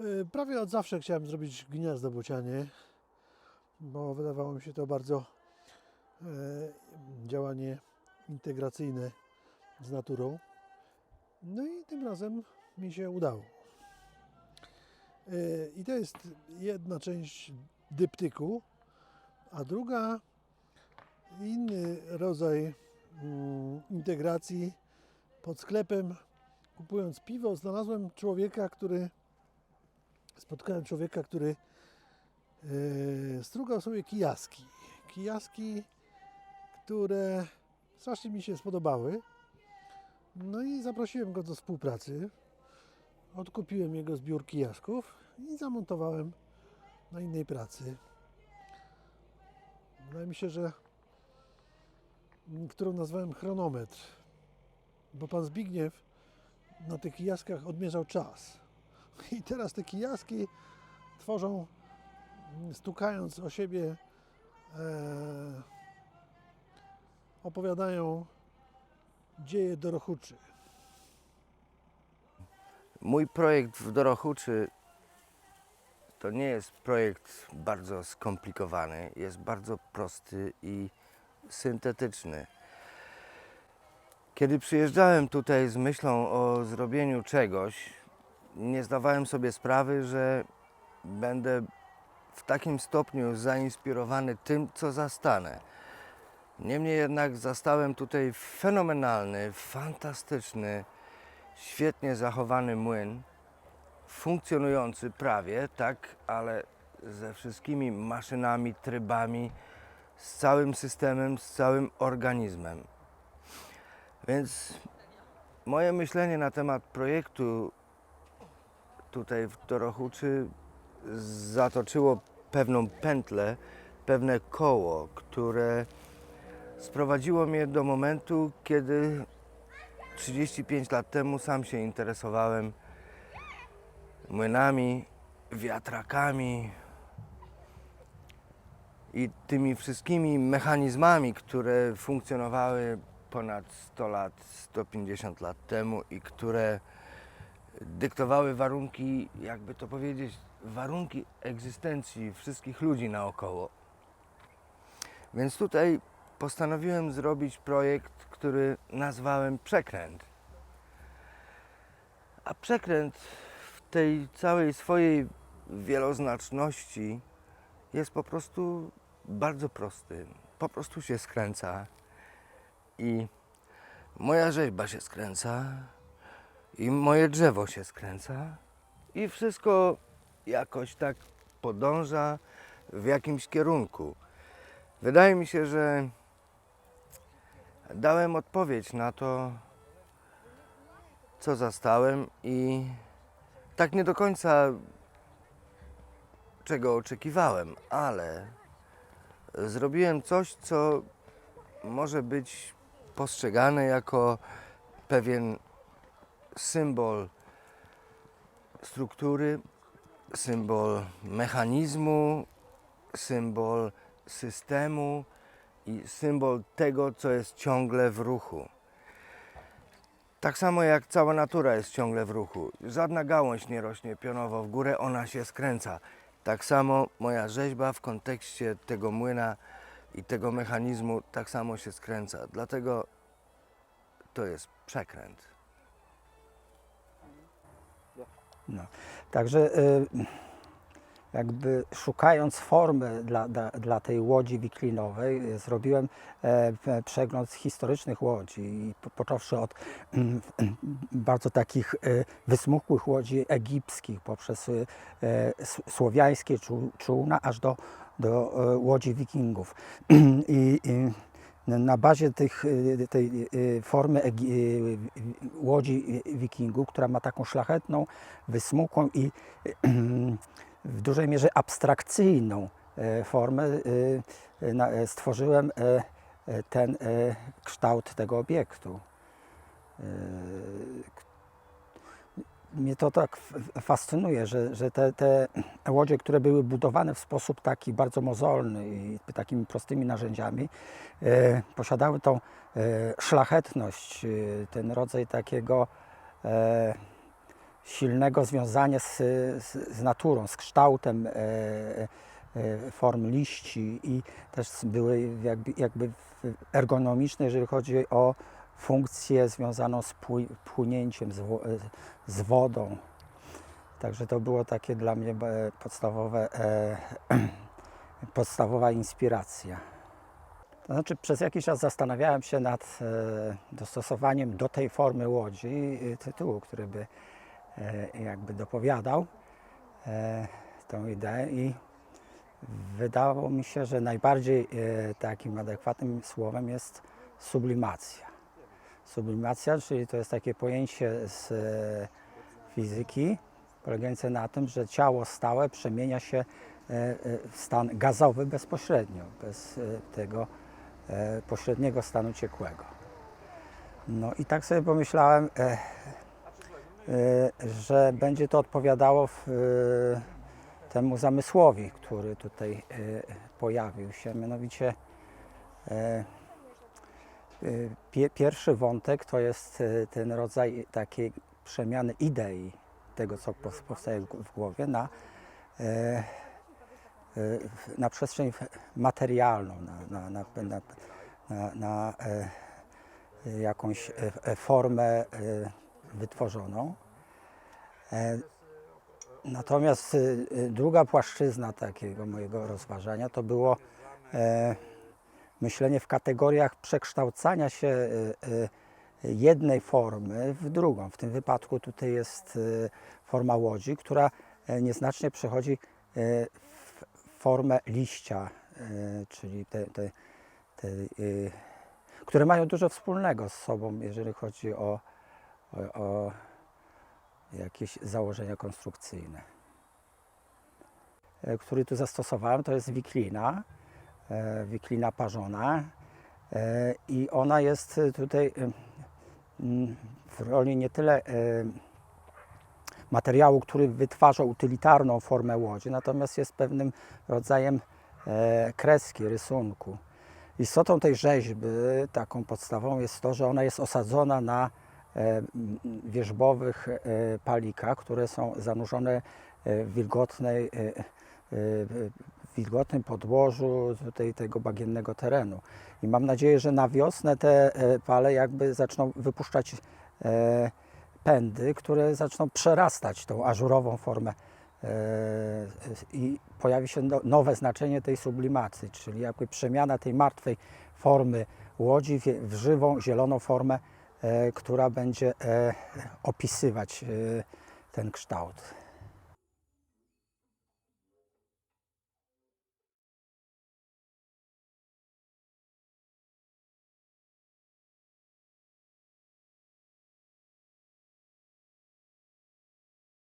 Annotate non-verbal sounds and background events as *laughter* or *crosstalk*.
Y, Prawie od zawsze chciałem zrobić gniazdo bocianie, bo wydawało mi się to bardzo e, działanie integracyjne z naturą. No i tym razem mi się udało. E, I to jest jedna część dyptyku, a druga inny rodzaj mm, integracji pod sklepem. Kupując piwo, znalazłem człowieka, który spotkałem człowieka, który e, strugał sobie kijaski. Kijaski, które strasznie mi się spodobały. No i zaprosiłem go do współpracy. Odkupiłem jego zbiór kijasków i zamontowałem na innej pracy. Wydaje mi się, że m, którą nazwałem chronometr, bo pan Zbigniew na tych kijaskach odmierzał czas. I teraz te kijaski tworzą, stukając o siebie, e, opowiadają dzieje Dorochuczy. Mój projekt w Dorochuczy to nie jest projekt bardzo skomplikowany, jest bardzo prosty i syntetyczny. Kiedy przyjeżdżałem tutaj z myślą o zrobieniu czegoś, nie zdawałem sobie sprawy, że będę w takim stopniu zainspirowany tym, co zastanę. Niemniej jednak zastałem tutaj fenomenalny, fantastyczny, świetnie zachowany młyn, funkcjonujący prawie, tak, ale ze wszystkimi maszynami, trybami, z całym systemem, z całym organizmem. Więc moje myślenie na temat projektu tutaj w Dorochuczy zatoczyło pewną pętlę, pewne koło, które sprowadziło mnie do momentu, kiedy 35 lat temu sam się interesowałem młynami, wiatrakami i tymi wszystkimi mechanizmami, które funkcjonowały ponad 100 lat, 150 lat temu i które dyktowały warunki, jakby to powiedzieć, warunki egzystencji wszystkich ludzi naokoło. Więc tutaj postanowiłem zrobić projekt, który nazwałem Przekręt. A przekręt w tej całej swojej wieloznaczności jest po prostu bardzo prosty. Po prostu się skręca i moja rzeźba się skręca i moje drzewo się skręca i wszystko jakoś tak podąża w jakimś kierunku. Wydaje mi się, że dałem odpowiedź na to, co zastałem i tak nie do końca czego oczekiwałem, ale zrobiłem coś, co może być postrzegane jako pewien symbol struktury, symbol mechanizmu, symbol systemu i symbol tego, co jest ciągle w ruchu. Tak samo jak cała natura jest ciągle w ruchu. Żadna gałąź nie rośnie pionowo w górę, ona się skręca. Tak samo moja rzeźba w kontekście tego młyna i tego mechanizmu tak samo się skręca. Dlatego to jest przekręt. No. Także y, jakby szukając formy dla, dla, dla tej łodzi wiklinowej, y, zrobiłem e, przegląd historycznych łodzi, począwszy od mm, bardzo takich y, wysmukłych łodzi egipskich, poprzez e, słowiańskie czół- czółna, aż do, do e, łodzi wikingów. *clears throat* I, i na bazie tych, y, tej y, formy y, łodzi wikingów, która ma taką szlachetną, wysmukłą i w dużej mierze abstrakcyjną e, formę, e, stworzyłem e, ten kształt tego obiektu. Mnie to tak fascynuje, że, że te, te łodzie, które były budowane w sposób taki bardzo mozolny i takimi prostymi narzędziami, e, posiadały tą e, szlachetność, e, ten rodzaj takiego e, silnego związania z, z, z naturą, z kształtem e, e, form liści i też były jakby, jakby ergonomiczne, jeżeli chodzi o funkcję związaną z pły- płynięciem, z, wo- z wodą. Także to było takie dla mnie e, podstawowe, e, *clears throat* podstawowa inspiracja. To znaczy, przez jakiś czas zastanawiałem się nad e, dostosowaniem do tej formy łodzi tytułu, który by jakby dopowiadał tą ideę i wydawało mi się, że najbardziej takim adekwatnym słowem jest sublimacja. Sublimacja, czyli to jest takie pojęcie z e, fizyki, polegające na tym, że ciało stałe przemienia się e, e, w stan gazowy bezpośrednio, bez tego pośredniego stanu ciekłego. No i tak sobie pomyślałem, że będzie to odpowiadało temu zamysłowi, który tutaj pojawił się, mianowicie pierwszy wątek to jest e, ten rodzaj takiej przemiany idei tego, co powstaje w głowie, na, e, e, na przestrzeń materialną, na, na, na, na, na, e, jakąś e, e, formę e, wytworzoną. E, Natomiast e, e, druga płaszczyzna takiego mojego rozważania to było e, myślenie w kategoriach przekształcania się e, e, jednej formy w drugą. W tym wypadku tutaj jest forma łodzi, która e, nieznacznie przechodzi e, w formę liścia, e, czyli te, te, te, które mają dużo wspólnego z sobą, jeżeli chodzi o, o, o jakieś założenia konstrukcyjne. Który tu zastosowałem, to jest wiklina, wiklina parzona e, i ona jest e, tutaj e, mm, w roli nie tyle e, materiału, który wytwarza utylitarną formę łodzi, natomiast jest pewnym rodzajem e, kreski, rysunku. Istotą tej rzeźby, taką podstawą, jest to, że ona jest osadzona na e, wierzbowych e, palikach, które są zanurzone e, w wilgotnej, e, e, wilgotnym podłożu tutaj tego bagiennego terenu. I mam nadzieję, że na wiosnę te e, pale jakby zaczną wypuszczać e, pędy, które zaczną przerastać tą ażurową formę e, i pojawi się no, nowe znaczenie tej sublimacji, czyli jakby przemiana tej martwej formy łodzi w, żywą, zieloną formę, e, która będzie e, opisywać e, ten kształt.